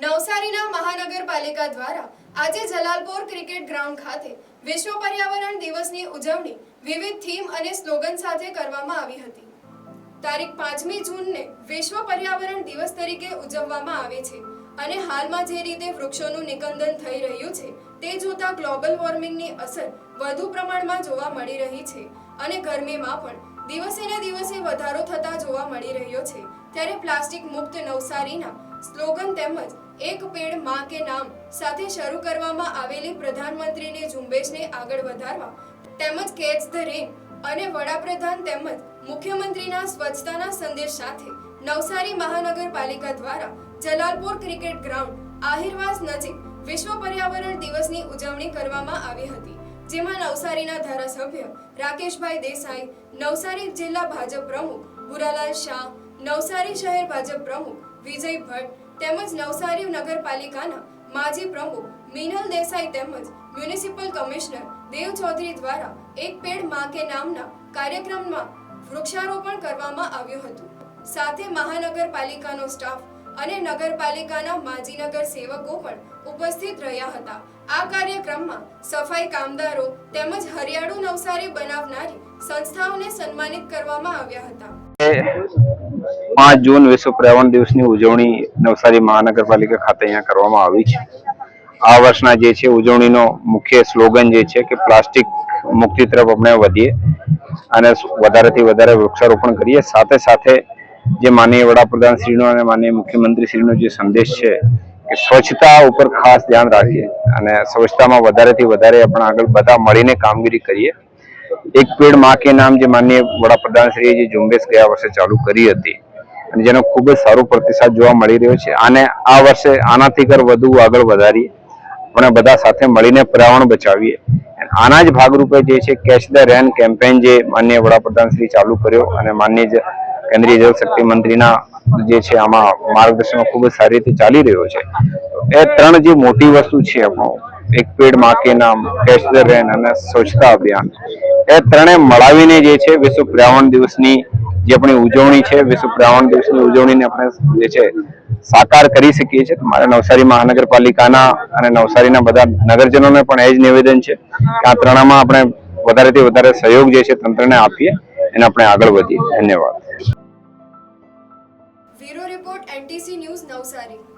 નવસારીના મહાનગરપાલિકા દ્વારા આજે જલાલપોર ક્રિકેટ ગ્રાઉન્ડ ખાતે વિશ્વ પર્યાવરણ દિવસની ઉજવણી વિવિધ થીમ અને સ્લોગન સાથે કરવામાં આવી હતી. તારીખ પાંચમી જૂનને વિશ્વ પર્યાવરણ દિવસ તરીકે ઉજવવામાં આવે છે અને હાલમાં જે રીતે વૃક્ષોનું નિકંદન થઈ રહ્યું છે, તે જોતા ગ્લોબલ વોર્મિંગની અસર વધુ પ્રમાણમાં જોવા મળી રહી છે અને ગરમીમાં પણ દિવસે ને દિવસે વધારો થતા જોવા મળી રહ્યો છે. ત્યારે પ્લાસ્ટિક મુક્ત નવસારીના સ્લોગન તેમજ એક પેડમાં કે નામ સાથે શરૂ કરવામાં આવેલી પ્રધાનમંત્રીની ઝુંબેશને આગળ વધારવા તેમજ કેચ ધ રેન અને વડાપ્રધાન તેમજ મુખ્યમંત્રીના સ્વચ્છતાના સંદેશ સાથે નવસારી મહાનગરપાલિકા દ્વારા જલાલપોર ક્રિકેટ ગ્રાઉન્ડ આહિરવાસ નજીક વિશ્વ પર્યાવરણ દિવસની ઉજવણી કરવામાં આવી હતી, જેમાં નવસારીના ધારાસભ્ય રાકેશભાઈ દેસાઈ, નવસારી જિલ્લા ભાજપ પ્રમુખ ભુરાલાલ શાહ, નવસારી શહેર ભાજપ પ્રમુખ વિજય ભટ્ટ તેમજ નવસારી નગરપાલિકાના માજી પ્રમુખ મિનલ દેસાઈ તેમજ મ્યુનિસિપલ કમિશનર દેવ ચૌધરી દ્વારા એક પેડમાં કે નામના કાર્યક્રમમાં વૃક્ષારોપણ કરવામાં આવ્યું હતું. સાથે મહાનગરપાલિકાનો સ્ટાફ અને નગરપાલિકાના માજી નગર સેવકો પણ ઉપસ્થિત રહ્યા હતા. આ કાર્યક્રમમાં સફાઈ કામદારો તેમજ હરિયાળુ નવસારી બનાવનારી સંસ્થાઓને સન્માનિત કરવામાં આવ્યા હતા. પાંચ જૂન વિશ્વ પર્યાવરણ દિવસની ઉજવણી નવસારી મહાનગરપાલિકા ખાતે અહીંયા કરવામાં આવી છે. આ વર્ષના જે છે ઉજવણીનો મુખ્ય સ્લોગન જે છે કે પ્લાસ્ટિક મુક્તિ તરફ આપણે વધીએ અને વધારેથી વધારે વૃક્ષારોપણ કરીએ. સાથે સાથે જે માનનીય વડાપ્રધાન શ્રીનો અને માનનીય મુખ્યમંત્રી શ્રીનો જે સંદેશ છે કે સ્વચ્છતા ઉપર ખાસ ધ્યાન રાખીએ અને સ્વચ્છતામાં વધારેથી વધારે આપણે આગળ બધા મળીને કામગીરી કરીએ. એક પેડમાં કે નામ જે માનનીય વડાપ્રધાન શ્રીએ જે ઝુંબેશ ગયા વર્ષે ચાલુ કરી હતી અને જેનો ખૂબ જ સારો પ્રતિસાદ જોવા મળી રહ્યો છે. અને આ વર્ષે આનાથી કર વધુ આગળ વધારીએ આપણે બધા સાથે મળીને પર્યાવરણ બચાવીએ. આના જ ભાગરૂપે જે છે કેચ ધ રેન કેમ્પેન જે માન્ય વડાપ્રધાન શ્રી ચાલુ કર્યો અને માન્ય કેન્દ્રીય જળ શક્તિ મંત્રીના જે છે, આમાં માર્ગદર્શનમાં ખૂબ જ સારી રીતે ચાલી રહ્યો છે. એ ત્રણ જે મોટી વસ્તુ છે આપણો એક પેડમાં કે નામ કેચ ધ રેન અને સ્વચ્છતા અભિયાન. એ ત્રણે મળાવીને જે છે વિશ્વ પર્યાવરણ દિવસની જે આપણી ઉજવણી છે, વિશ્વ પર્યાવરણ દિવસની ઉજવણીને આપણે જે છે સાકાર કરી શકીએ છીએ. મારે નવસારી મહાનગરપાલિકાના અને નવસારીના બધા નગરજનોને પણ એ જ નિવેદન છે કે આ ત્રણમાં આપણે વધારેથી વધારે સહયોગ જે છે તંત્રને આપીએ અને આપણે આગળ વધીએ. ધન્યવાદ. Report, NTC news Navsari.